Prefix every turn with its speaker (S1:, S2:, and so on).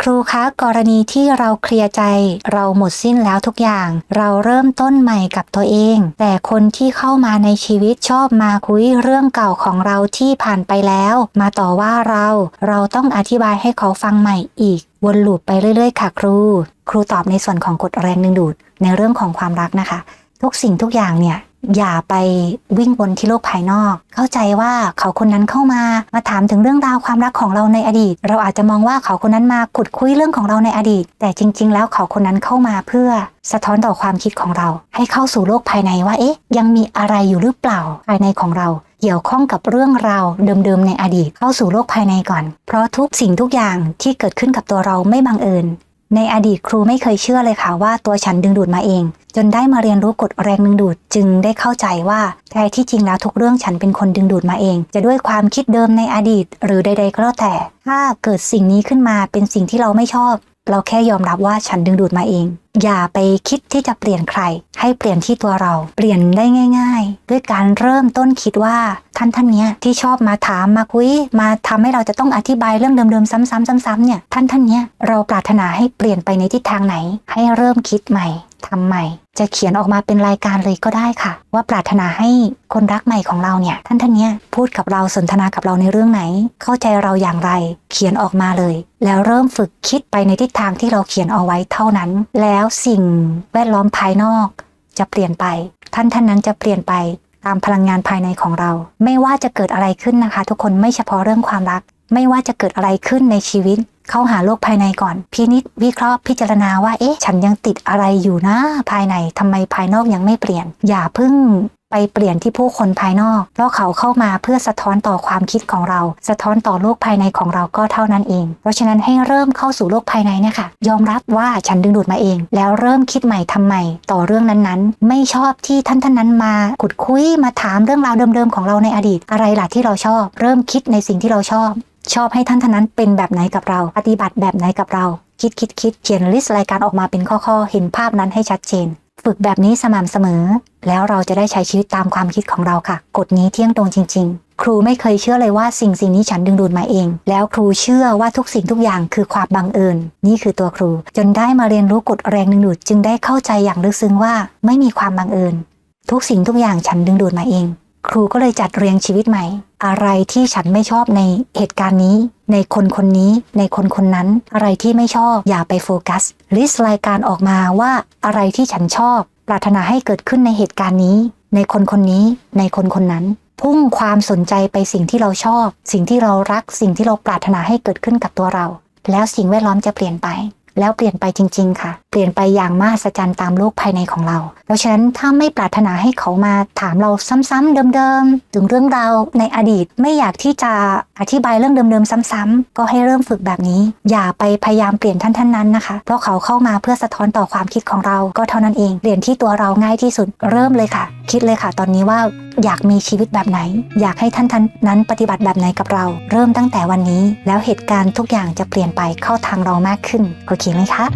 S1: ครูคะกรณีที่เราเคลียร์ใจ เราหมดสิ้นแล้วทุกอย่าง เราเริ่มต้นใหม่กับตัวเอง แต่คนที่เข้ามาในชีวิตชอบมาคุยเรื่องเก่าของเราที่ผ่านไปแล้ว มาต่อว่าเรา เราต้องอธิบายให้เขาฟังใหม่อีก วนลูปไปเรื่อยๆ ค่ะ ครู ครูตอบในส่วนของกฎแรงดึงดูดในเรื่องของความรักนะคะ ทุกสิ่งทุกอย่างเนี่ย อย่าไปวิ่งวนที่โลกภายนอก เข้าใจว่าเขาคนนั้นเข้ามา มาถามถึงเรื่องราวความรักของเราในอดีต เราอาจจะมองว่าเขาคนนั้นมาขุดคุยเรื่องของเราในอดีต แต่จริง ๆ แล้วเขาคนนั้นเข้ามาเพื่อสะท้อนต่อความคิดของเรา ให้เข้าสู่โลกภายในว่าเอ๊ะ ยังมีอะไรอยู่หรือเปล่าภายในของเรา เกี่ยวข้องกับเรื่องราวเดิมๆในอดีตเข้าสู่โลกภายในก่อน เพราะทุกสิ่งทุกอย่างที่เกิดขึ้นกับตัวเราไม่บังเอิญ ในอดีตครูไม่เคยเชื่อเลยค่ะว่าตัวฉันดึงดูดมาเอง จนได้มาเรียนรู้กฎแรงดึงดูดจึงได้เข้าใจว่าแท้ที่จริงแล้วทุกเรื่องฉันเป็นคนดึงดูดมาเอง จะด้วยความคิดเดิมในอดีต หรือใด ๆ ก็แล้วแต่ ถ้าเกิดสิ่งนี้ขึ้นมาเป็นสิ่งที่เราไม่ชอบ เราแค่ยอมรับว่าฉันดึงดูดมาเอง อย่าไปคิดที่จะเปลี่ยนใคร ให้เปลี่ยนที่ตัวเรา เปลี่ยนได้ง่าย ๆ ด้วยการเริ่มต้นคิดว่าท่านท่านเนี้ยที่ชอบมาถามมาคุย มาทำให้เราจะต้องอธิบายเรื่องเดิมๆซ้ำๆซ้ำๆเนี่ยท่านท่านเนี้ยเราปรารถนาให้เปลี่ยนไปในทิศทางไหน ให้เริ่มคิดใหม่ ทำใหม่ จะเขียนออกมาเป็นรายการเลยก็ได้ค่ะ ว่าปรารถนาให้คนรักใหม่ของเราเนี่ยท่านท่านเนี้ยพูดกับเราสนทนากับเราในเรื่องไหน เข้าใจเราอย่างไร เขียนออกมาเลย แล้วเริ่มฝึกคิดไปในทิศทางที่เราเขียนเอาไว้เท่านั้น แล้วสิ่งแวดล้อมภายนอกจะเปลี่ยนไป ท่านท่านนั้นจะเปลี่ยนไปตามพลังงานภายในของเรา ไม่ว่าจะเกิดอะไรขึ้นนะคะ ทุกคนไม่เฉพาะเรื่องความรัก ไม่ว่าจะเกิดอะไรขึ้นในชีวิต เข้าหาโลกภายในก่อน พินิจวิเคราะห์พิจารณาว่าเอ๊ะฉันยังติดอะไรอยู่นะภายในทำไมภายนอกยังไม่เปลี่ยน อย่าเพิ่งไปเปลี่ยนที่ผู้คนภายนอก เพราะเขาเข้ามาเพื่อสะท้อนต่อความคิดของเรา สะท้อนต่อโลกภายในของเราก็เท่านั้นเอง เพราะฉะนั้นให้เริ่มเข้าสู่โลกภายในเนี่ยค่ะยอมรับว่าฉันดึงดูดมาเอง แล้วเริ่มคิดใหม่ทำใหม่ต่อเรื่องนั้นๆ ไม่ชอบที่ท่านท่านนั้นมาขุดคุยมาถามเรื่องราวเดิมๆของเราในอดีตอะไรล่ะที่เราชอบ เริ่มคิดในสิ่งที่เราชอบ ชอบให้ท่านท่านนั้นเป็นแบบไหนกับเรา ปฏิบัติแบบไหนกับเรา คิดคิดคิดเขียนลิสต์รายการออกมาเป็นข้อๆเห็นภาพนั้นให้ชัดเจน ฝึกแบบนี้สม่ำเสมอ แล้วเราจะได้ใช้ชีวิตตามความคิดของเราค่ะ กฎนี้เที่ยงตรงจริง ๆ ครูไม่เคยเชื่อเลยว่าสิ่งสิ่งนี้ฉันดึงดูดมาเอง แล้วครูเชื่อว่าทุกสิ่งทุกอย่างคือความบังเอิญ นี่คือตัวครู จนได้มาเรียนรู้กฎแรงดึงดูดจึงได้เข้าใจอย่างลึกซึ้งว่า ไม่มีความบังเอิญ ทุกสิ่งทุกอย่างฉันดึงดูดมาเอง ครูก็เลยจัดเรียงชีวิตใหม่ อะไรที่ฉันไม่ชอบในเหตุการณ์นี้ ในคนคนนี้ ในคนคนนั้น อะไรที่ไม่ชอบอย่าไปโฟกัส ลิสต์รายการออกมาว่าอะไรที่ฉันชอบ ปรารถนาให้เกิดขึ้นในเหตุการณ์นี้ ในคนคนนี้ ในคนคนนั้น พุ่งความสนใจไปสิ่งที่เราชอบ สิ่งที่เรารัก สิ่งที่เราปรารถนาให้เกิดขึ้นกับตัวเรา แล้วสิ่งแวดล้อมจะเปลี่ยนไป แล้วเปลี่ยนไปจริง ๆ ค่ะ เปลี่ยนไปอย่างมหัศจรรย์ตามโลกภายในของเราเพราะฉะนั้นถ้าไม่ปรารถนาให้เขามาถามเราซ้ำๆเดิมๆ ถึงเรื่องราวในอดีตไม่อยากที่จะอธิบายเรื่องเดิมๆซ้ำๆก็ให้เริ่มฝึกแบบนี้ อย่าไปพยายามเปลี่ยนท่านท่านนั้นนะคะ เพราะเขาเข้ามาเพื่อสะท้อนต่อความคิดของเราก็เท่านั้นเองเปลี่ยนที่ตัวเราง่ายที่สุดเริ่มเลยค่ะคิดเลยค่ะ ตอนนี้ว่าอยากมีชีวิตแบบไหน อยากให้ท่านท่านนั้นปฏิบัติแบบไหนกับเรา เริ่มตั้งแต่วันนี้ แล้วเหตุการณ์ทุกอย่างจะเปลี่ยนไปเข้าทางเรามากขึ้น โอเคไหมคะ